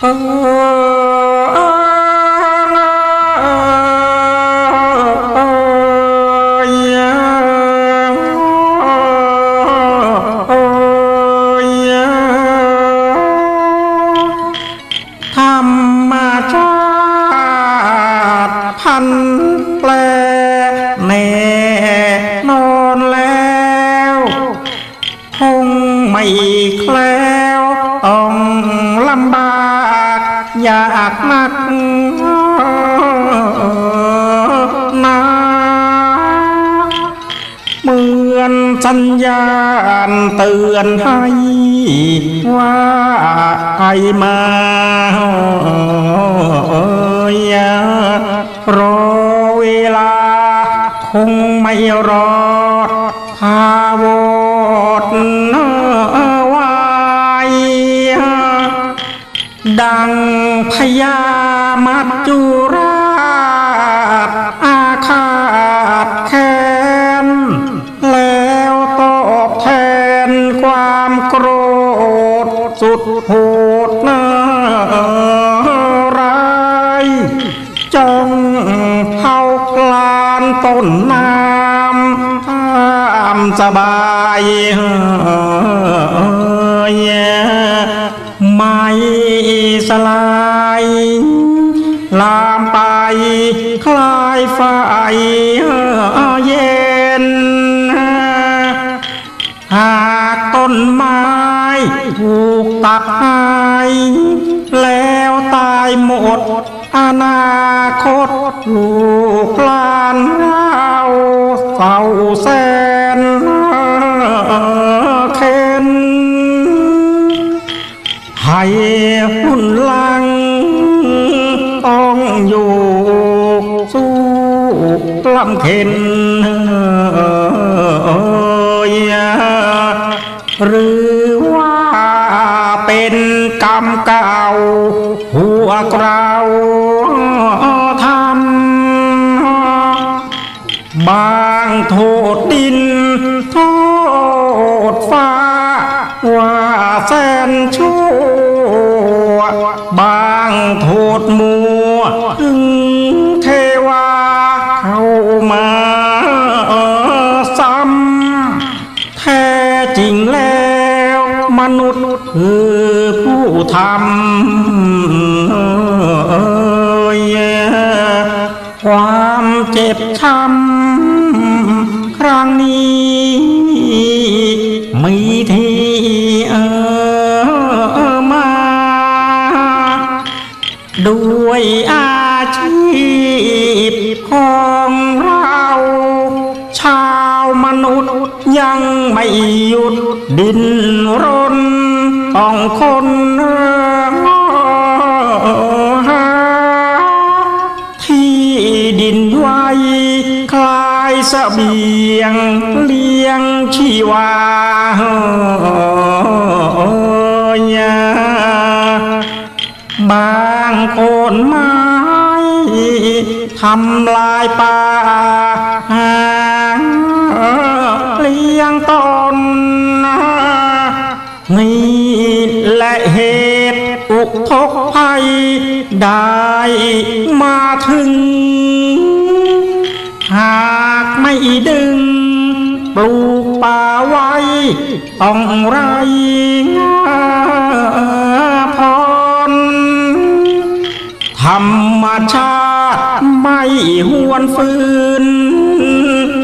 เเตือนให้ว่าใครมาอย่ารอเวลา คงไม่รอดพาวดไว้ดังพญามัจจุ สบายไม่สลายลามไปคลายไฟเย็น หากต้นไม้ถูกตัดหายแล้วตายหมด อนาคตลูกหลานเราเศร้าแส ลำเข็นหรือว่าเป็นกรรมเก่า หัวเราทำบางโทษดิน โทษฟ้า ว่าแสนชั่ว บางโทษมั คือผู้ทำความเจ็บช้ำครั้งนี้มีที่เออมา ด้วยอาชีพของเราชาวมนุษย์ยังไม่หยุดดินรน ต้องคนหาที่ดินไว้คลายเสบียงเลี้ยงชีวาบางคนไม้ทำลายป่าหาเลี้ยงตนนี่ ตุอุกทกภัย ได้มาถึง หากไม่ดึง ปลูกป่าไว้ ต้องไรพรธรรมชาติไม่หวนฟืน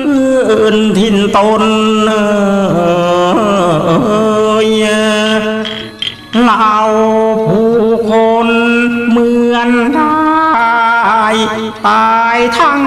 อื่นทินตนเอยเหล่าผ เหมือนได้ตายทั้ง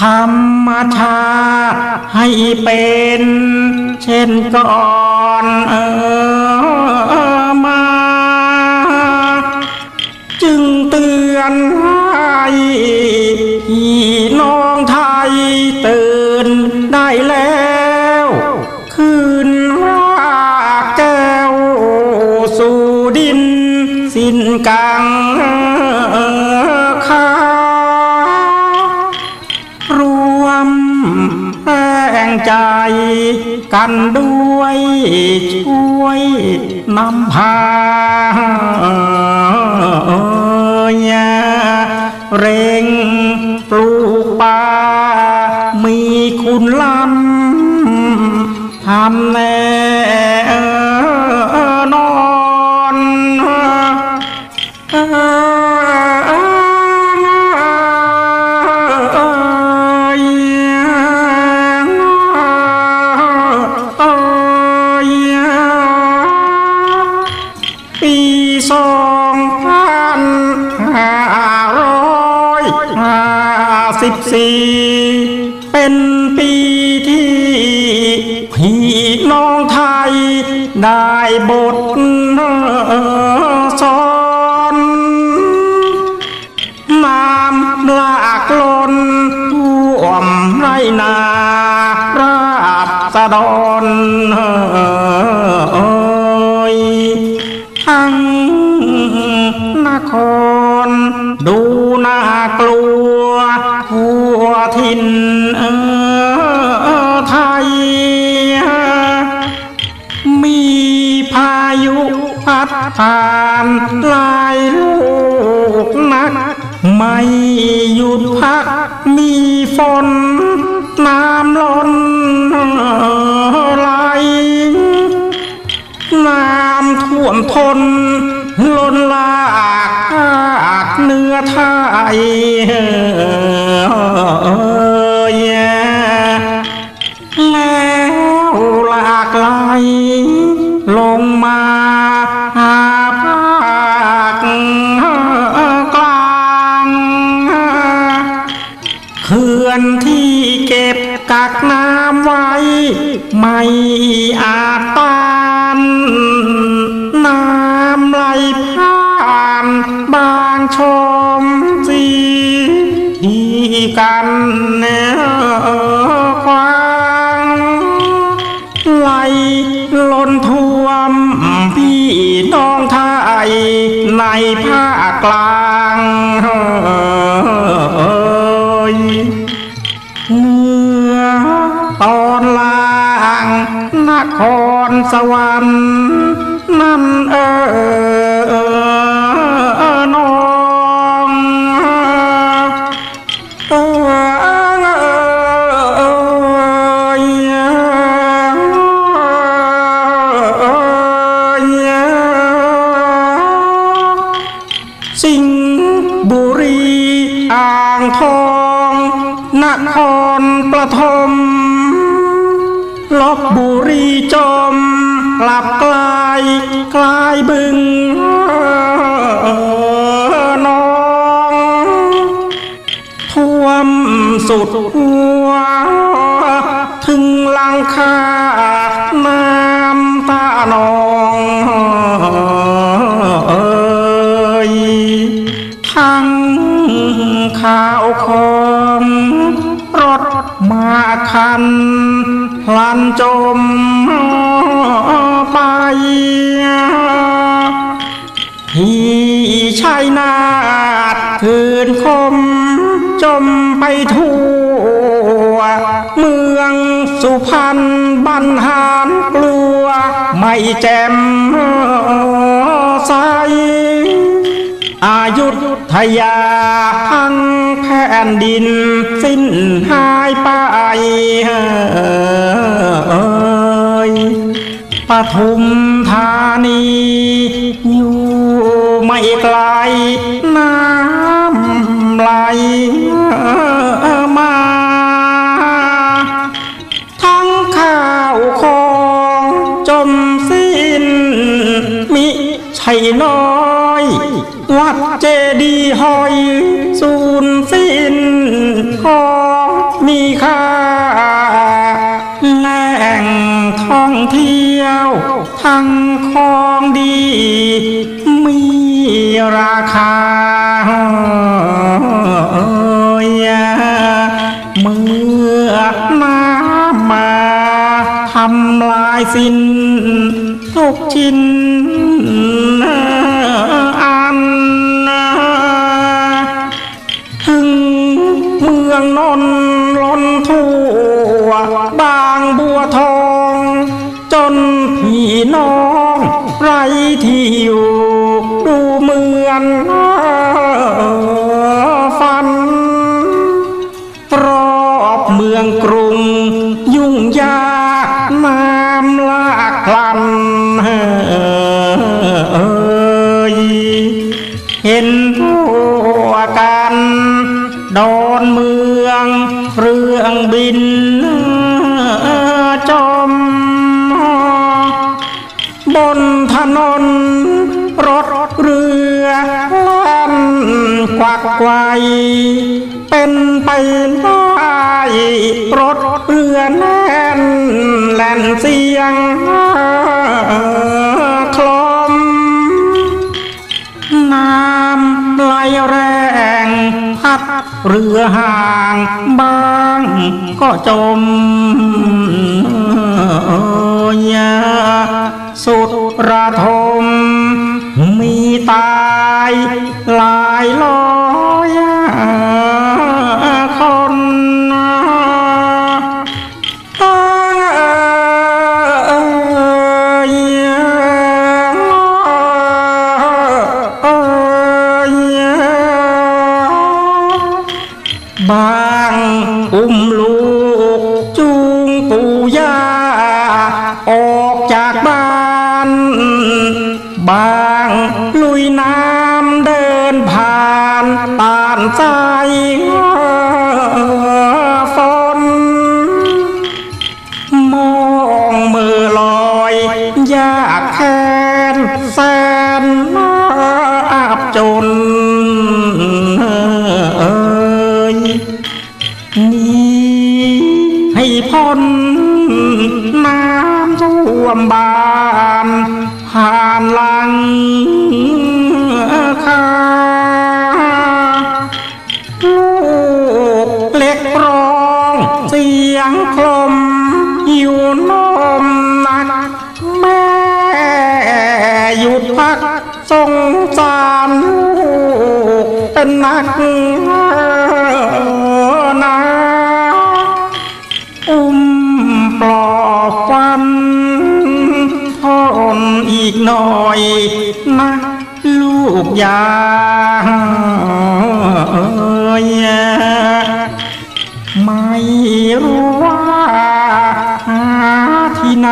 ธรรมชาติให้เป็นเช่นก่อนเออมา จึงเตือนให้พี่น้องไทยตื่นได้แล้ว คืนรากแก้วสู่ดินสิ้นกัง กันด้วยช่วยนำพาเร่งปลูกป่ามีคุณล้ำทำแน่น สี่เป็นปีที่พี่น้องไทยได้บท ผ่านหลายลูกนัก ไม่หยุดพักมีฝน น้ำล้นไหลน้ำท่วมทน ล้นลากเหนื้อไทย อาจต้านน้ำไหลผ่านบางชมสีที่กันเนื้อควางไหลล้นท่วมพี่น้องไทยในภาคกลางเอ่ยเหนือตอน ครสวรรค์นั่นเออนองเอยสิงห์บุรีอ่างทองนครปฐม บุรีจม กลับกลายกลายบึงน้อง ท่วมสุดหัว ถึงลังคาน้ำตานองเอ่ยทั้งข้าวของรถมาคัน พลันจมไปที่ชัยนาทคืนคม จมไปทั่ว เมืองสุพรรณบรรหารกลัว ไม่แจ่มใส อายุทยาทั้งแผ่นดิน สิ้นหายไปเอ่ยปทุมธานี อยู่ไม่ไกลน้ำไหลมาทั้งข้าวของจมสิ้นมิใช่น้อย เจดีหอยสูญสิ้นของมีค่าแหล่งท่องเที่ยว ทั้งของดี มีราคาเมื่อน้ำมาทำลายสิ้นทุกชิ้น เป็นไปได้รถเรือแน่นแล่นเสียงคลมน้ำไหลแรงพัดเรือห่างบางก็จมยาสุดระทมมีตา หลายร้อยางลุยน้ำเดินผ่านตานใจ กสงสารลูกเป็นนักหนาอุ้มปลอบฟันทนอีกหน่อยนะลูกยาเอ่ยไม่รู้ว่าที่ไหน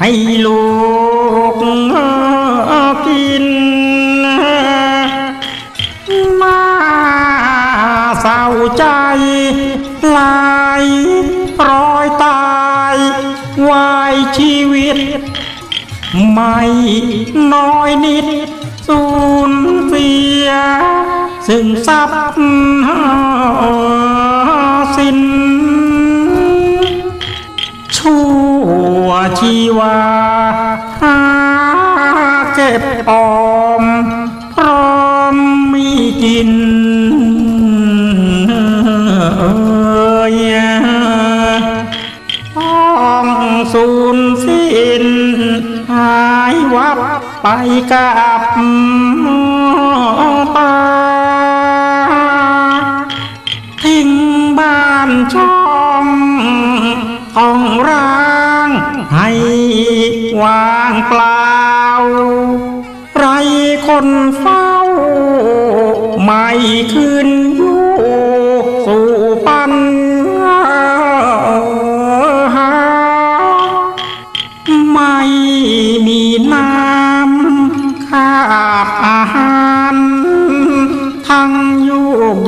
ให้ลูก ใจลายรอยตายวายชีวิต ไม่น้อยนิด สูญเสีย ซึ่งทรัพย์สิน ชั่วชีวาเก็บออม พร้อมมีกิน ไปกับตาทิ้งบ้านช่องต้องร้างให้วางเปล่า ไรคนเฝ้าไม่คืน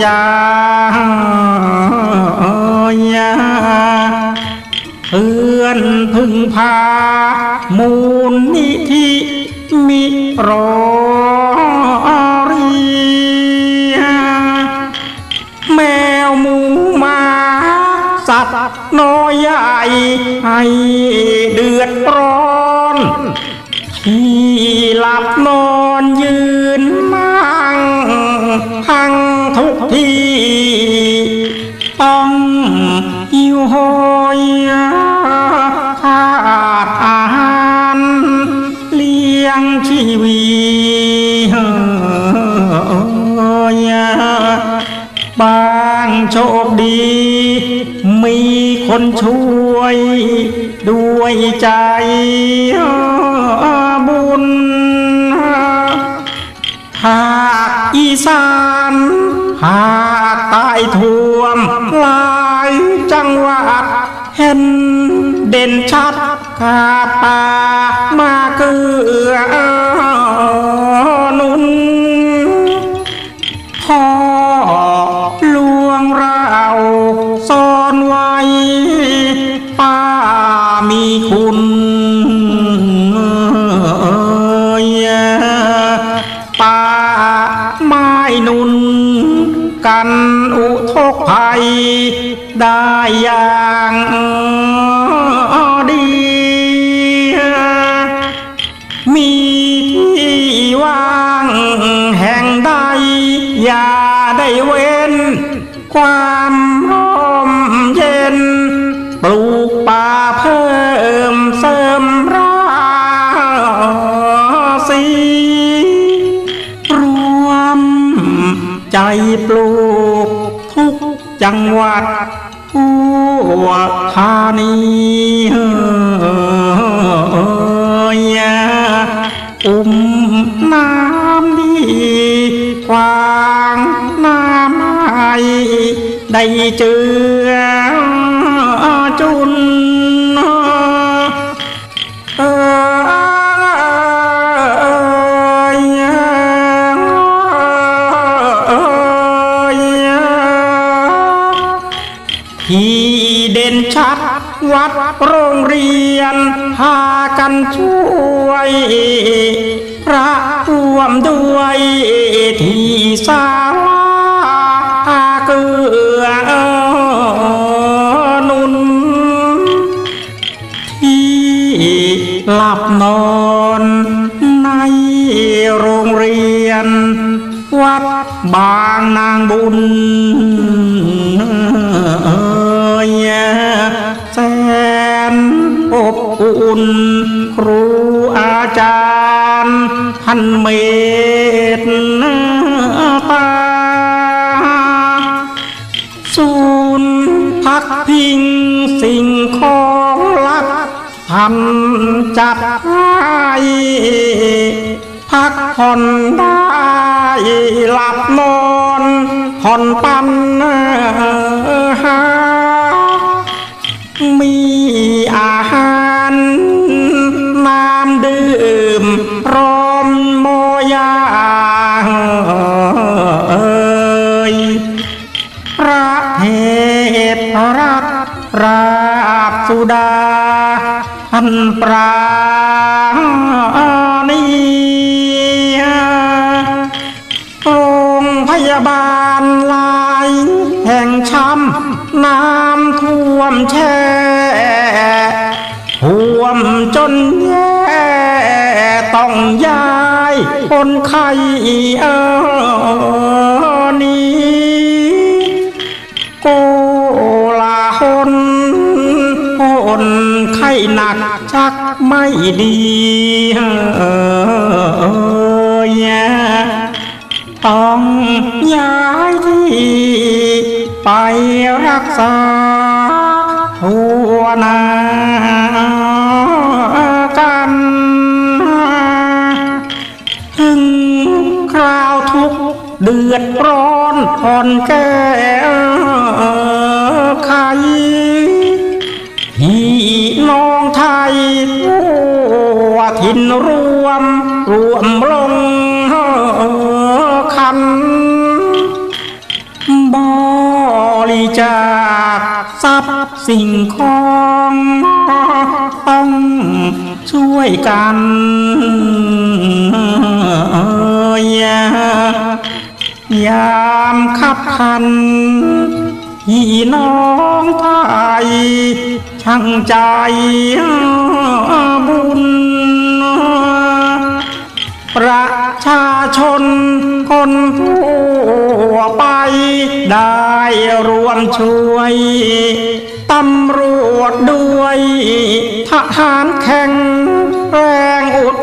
ยุกยาเพื่อนพึ่งพา มูลนิธิมิรอรีแมวหมูมาสัตว์น้อยใหญ่ให้เดือดร้อนที่หลับนอนยืนนั่งพัง หิวโหยขาดอาหารเลี้ยงชีวิตบางโชคดี มีคนช่วย ด้วยใจบุญหากอีสานหากใต้ท่วมลา จังหวัดเห็นเด่นชัดขาดตามาเกือหนุนพ่อลวงเราซ่อนไว้ป้ามีคุณป้าไม่หนุนกันอุทกภัย ได้อย่างดี มีที่ว่างแห่งใดอย่าได้เว้น ความร่มเย็น ปลูกป่าเพิ่มเสริมราศีรวมใจปลูกทุกจังหวัด ทั่วธานีอุ้มน้ำดีกวางน้ำไอได้เจอ พระร่วมด้วยที่ศาลาเกือนุน ที่หลับนอนในโรงเรียน วัดบางนางบุญเอ่ยแสนอบอุ่นครู จารย์ท่านเมตตาศูนย์พักพิงสิ่งของลับท่านจัดให้พักผ่อนได้หลับนอนผ่อนปั้นุดาท่านปราณีโรงพยาบาลหลาย แห่งช้ำน้ำท่วมแช่ท่วมจนแย่ต้องย้ายคนไข้เออ หนักชักไม่ดีเอยต้องย้ายที่ไปรักษาทั่วหนากันถึงคราวทุกเดือดร้อนผ่อนแก้ไข ทรัพย์สิ่งของต้องช่วยกันยายามขับขันพี่น้องไทยช่างใจบุญ ประชาชนคนผู้ ทั่วไปได้รวมช่วยตำรวจด้วยทหารแข่งแรงอุด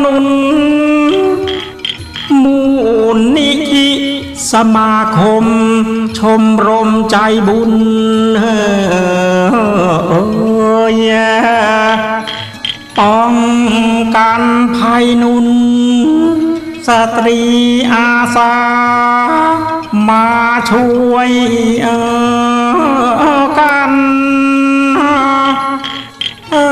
หนุนมูลนิธิสมาคม ชมรมใจบุญเอยป้องกันภัยนุน สตรีอาสา มาช่วยเออกันเอ่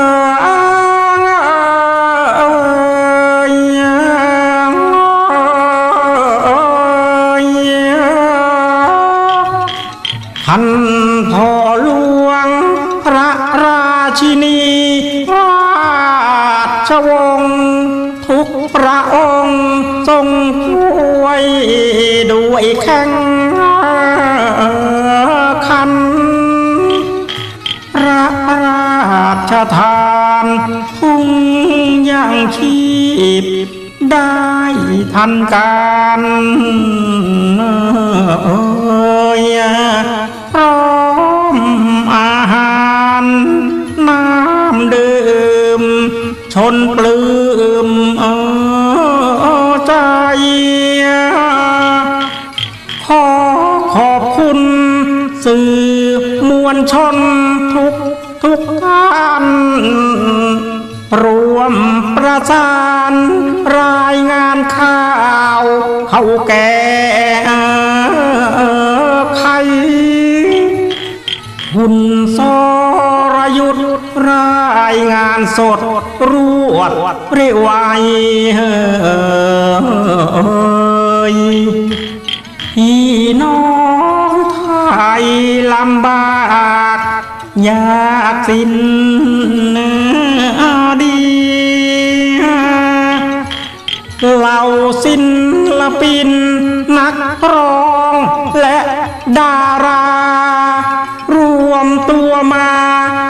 ยท่านพ่อหลวง พระราชินีราชวงศ์ ด้วยแข่งขันระราชทานทุ่งยังชีพได้ทันการเอยพร้อมอาหารน้ำ สานรายงานข่าวเขาแก่ใครคุณสรยุทธรายงานสดรวดเร็วไวเอ่ยพี่น้องไทยลำบากยากสิ้น เหล่าศิลปิน นักร้องและดารา รวมตัวมา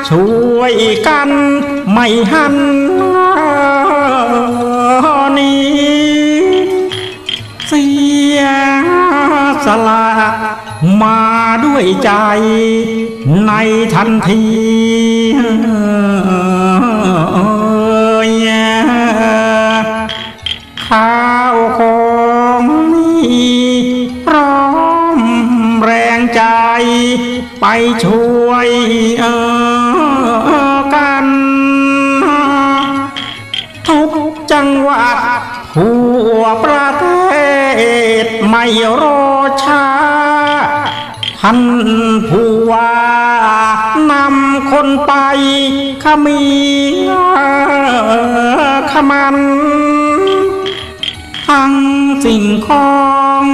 ช่วยกันไม่หันหนี้เสียสละมาด้วยใจในทันที ช่วยกัน ทุกจังหวัดทั่วประเทศไม่รอช้า ท่านผู้ว่านำคนไปขมีขมันทั้งสิ่งของ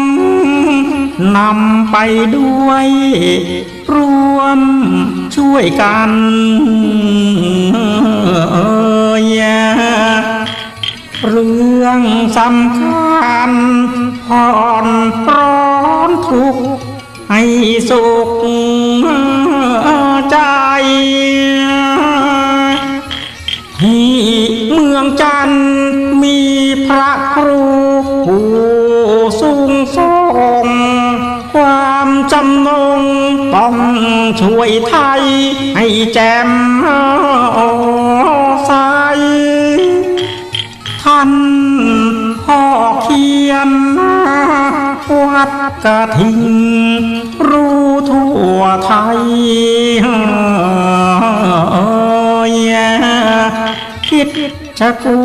นำไปด้วย รวมช่วยกันเอ่ยเรื่องสำคัญผ่อนร้อนทุกข์ให้สุขใจ ช่วยไทย ให้แจ่มใสท่านพ่อเขียน วัดกระทิงรู้ทั่วไทยคิดจะกู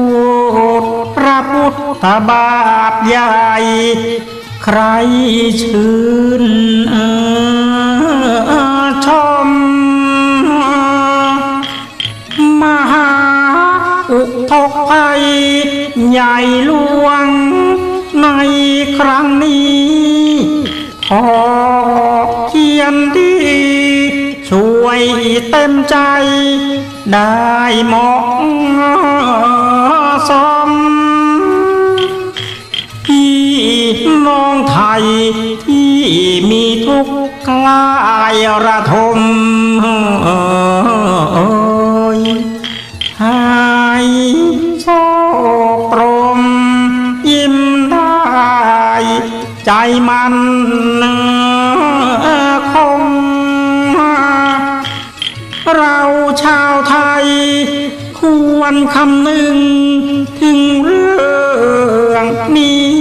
ดพระพุทธบาทใหญ่ ใครชื่นเออ ชม มหาอุทกภัย ใหญ่หลวง ในครั้งนี้ขอเขียนดี ช่วยเต็มใจ ได้เหมาะสมพี่น้องไทยที่มีทุกข์ กลายระทมยหายโศกตรม ยิ้มได้ ใจมันคง เราชาวไทย ควรคำนึง ถึงเรื่องนี้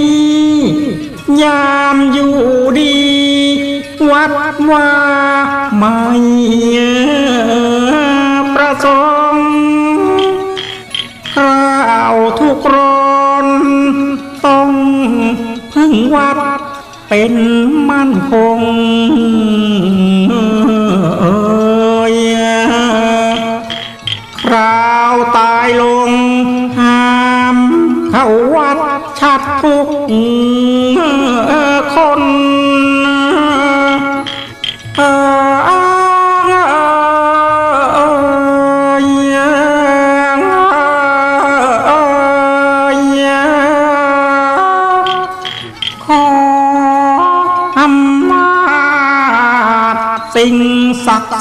ยามอยู่ดี วัดว่าไม่ประสงค์กล่าวทุกรนต้องพึ่งวัดเป็นมั่นคงเอ่ยคราวตายลงห้ามเข้าวัดชัดทุก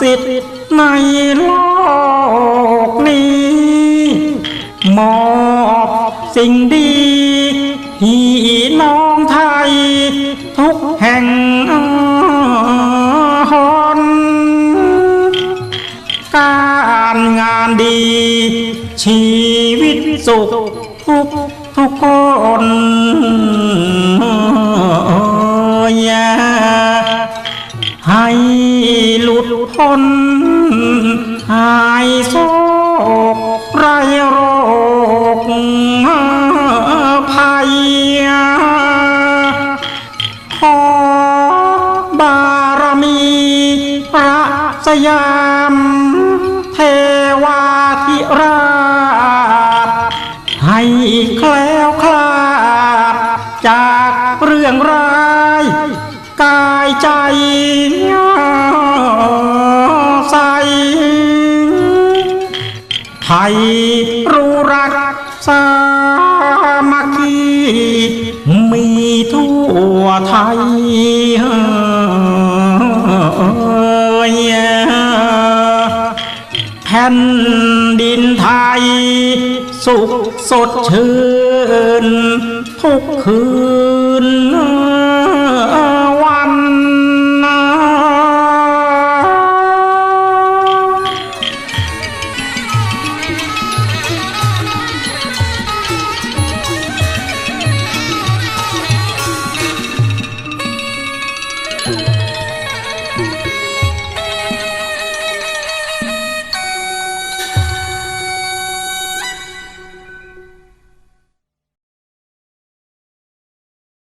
สิทธิ์ในโลกนี้ มอบสิ่งดีพี่น้องไทย ทุกแห่งหนการงานดี ชีวิตสุขทุกทุกคน หลุดพ้นหายโศกไรโรคภัยขอบารมีพระสยามเทวาธิราช ให้แคล้วคลาดจากเรื่องร้าย กายใจ ไทยรู้รักสามัคคีมีทั่วไทยแผ่นดินไทย สุขสดชื่นทุกคืน